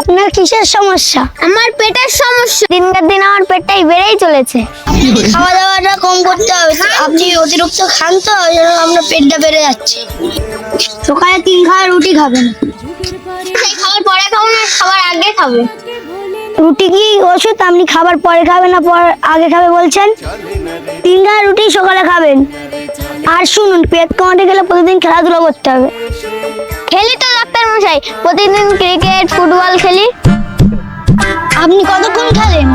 আপনার কিসের সমস্যা? আমার পেটের সমস্যা। দিনকার দিন আমার পেটটাই বেড়েই চলেছে। খাওয়া দাওয়াটা কম করতে হবে। আপনি অতিরিক্ত খান তো আপনার পেটটা বেড়ে যাচ্ছে। সকালে তিন খাওয়া রুটি খাবেন। খাবার পরে খাব না খাবার আগে খাবে। রুটি কি ওষুধ? আপনি খাবার পরে খাবেন না পর আগে খাবে বলছেন? তিন খাওয়া রুটি সকালে খাবেন। আর শুনুন পেট কমাতে গেলে প্রতিদিন খেলাধুলা করতে হবে। খেলি তো মশাই প্রতিদিন ক্রিকেট ফুটবল খেলি। আপনি কতক্ষণ খেলেন?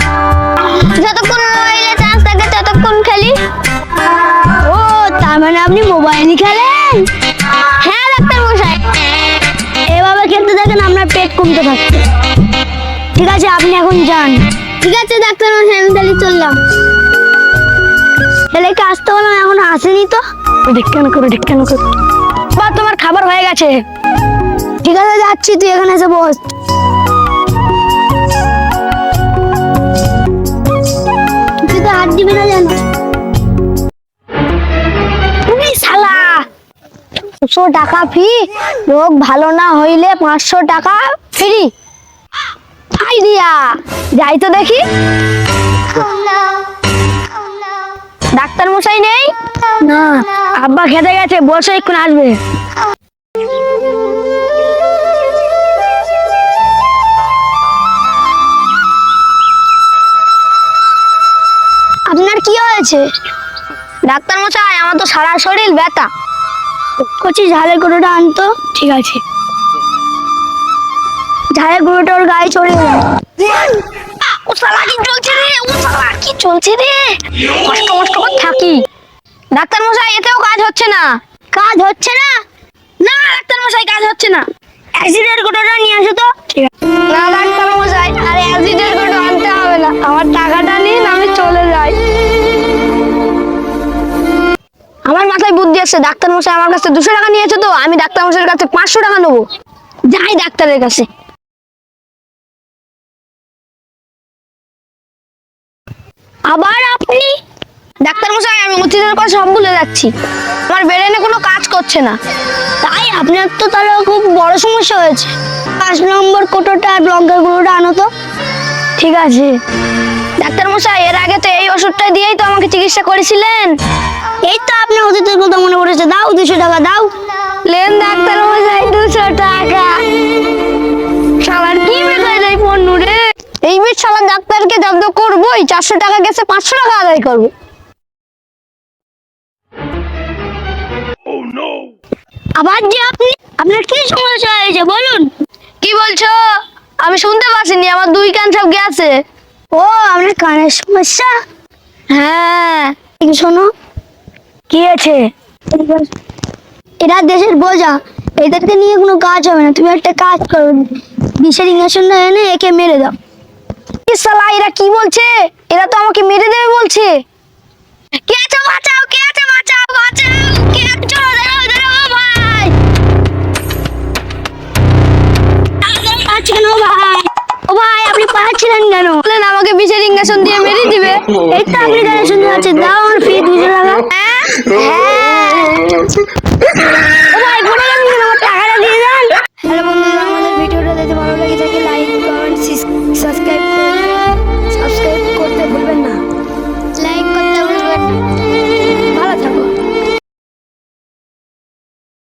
যতক্ষণ মোবাইলে চান্স থাকে ততক্ষণ খেলি। ও তার মানে আপনি মোবাইলই খেলেন? হ্যাঁ ডাক্তার মশাই। এভাবে খেলতে থাকেন আপনার পেট কমতে থাকবে ঠিক আছে আপনি এখন যান। ঠিক আছে ডাক্তার মশাই আমি তাহলে চললাম। ছেলেকে আসতে বললাম এখন আসেনি তো। ঢেকানো করো ঢেকানো করো। বা তোমার খাবার হয়ে গেছে। ঠিক আছে যাচ্ছি তুই এখানে এসে বস। তুই তো হাত দিবি না জানো শালা! দুশো টাকা ফি রোগ ভালো না হইলে পাঁচশো টাকা ফ্রি। আইডিয়া যাই তো দেখি। ডাক্তার মশাই নেই? না। আব্বা খেতে গেছে বসে এক্ষুন আসবে। কি হয়েছে? ডাক্তার মশাই আমার তো সারা শরীর ব্যথা। কচি ঝালের গুঁড়োটা আনতো ঠিক আছে। ঝালের গুঁড়োটা ওর গায়ে ও শালা কি চলছে রে? ও শালা কি চলছে রে? কষ্ট কষ্ট করে থাকি। ডাক্তার মশাই এতেও কাজ হচ্ছে না। কাজ হচ্ছে না? না ডাক্তার মশাই কাজ হচ্ছে না। অ্যাসিডের গোটোটা নিয়ে আসো তো। ঠিক আছে। না মাথায় ডাক্তার মশাই আমার কাছে দুশো টাকা নিয়েছে তো, আমি ডাক্তার মশাইয়ের কাছে পাঁচশো টাকা নেব। যাই ডাক্তারের কাছে। আবার আপনি? ডাক্তার মশাই আমি অতীতের কথা সব ভুলে যাচ্ছি। আমার ব্রেনে কোনো কাজ করছে না। তাই আপনার তো তাহলে খুব বড় সমস্যা হয়েছে। পাঁচ নম্বর কোটোটা আর লঙ্কার গুঁড়োটা আনো তো। ঠিক আছে। ডাক্তার মশাই এর আগে তো এই ওষুধটা দিয়েই তো আমাকে চিকিৎসা করেছিলেন। এই তো আপনার অতীতের কথা মনে পড়েছে। দাও দুশো টাকা দাও। লেন ডাক্তার মশাই দুশো টাকা। শালার কি বেকার যাই পণ্য রে? এই বেশ শালার ডাক্তারকে জব্দ করবোই। চারশো টাকা গেছে পাঁচশো টাকা আদায় করব। আবার যে আপনি আপনার কি সমস্যা হয়েছে বলুন। কি বলছো? আমি শুনতে পাচ্ছিনি আমার দুই কান সব গেছে। ও আপনার কানের সমস্যা? হ্যাঁ। শোনো। কি আছে? এরা দেশের বোঝা। এদেরকে নিয়ে কোনো কাজ হবে না। তুমি একটা কাজ করো। বিষের ইঞ্জেকশনটা এনে একে মেরে দাও। কি শালা, এরা কি বলছে? এরা তো আমাকে মেরে দেবে বলছে। কে আছে? বাঁচাও, কে আছে? বাঁচাও বাঁচাও। কে আছো? দাঁড়াও দাঁড়াও ভাই। পাচ্ছেন ও ভাই? ভাই, আপনি পাচ্ছিলেন কেন? আমাকে বিষের ইঞ্জেকশন দিয়ে মেরে দিবে। তো, আপনি গায়ে শুনতে পাচ্ছেন দাও আমার ফি দুশো টাকা oh.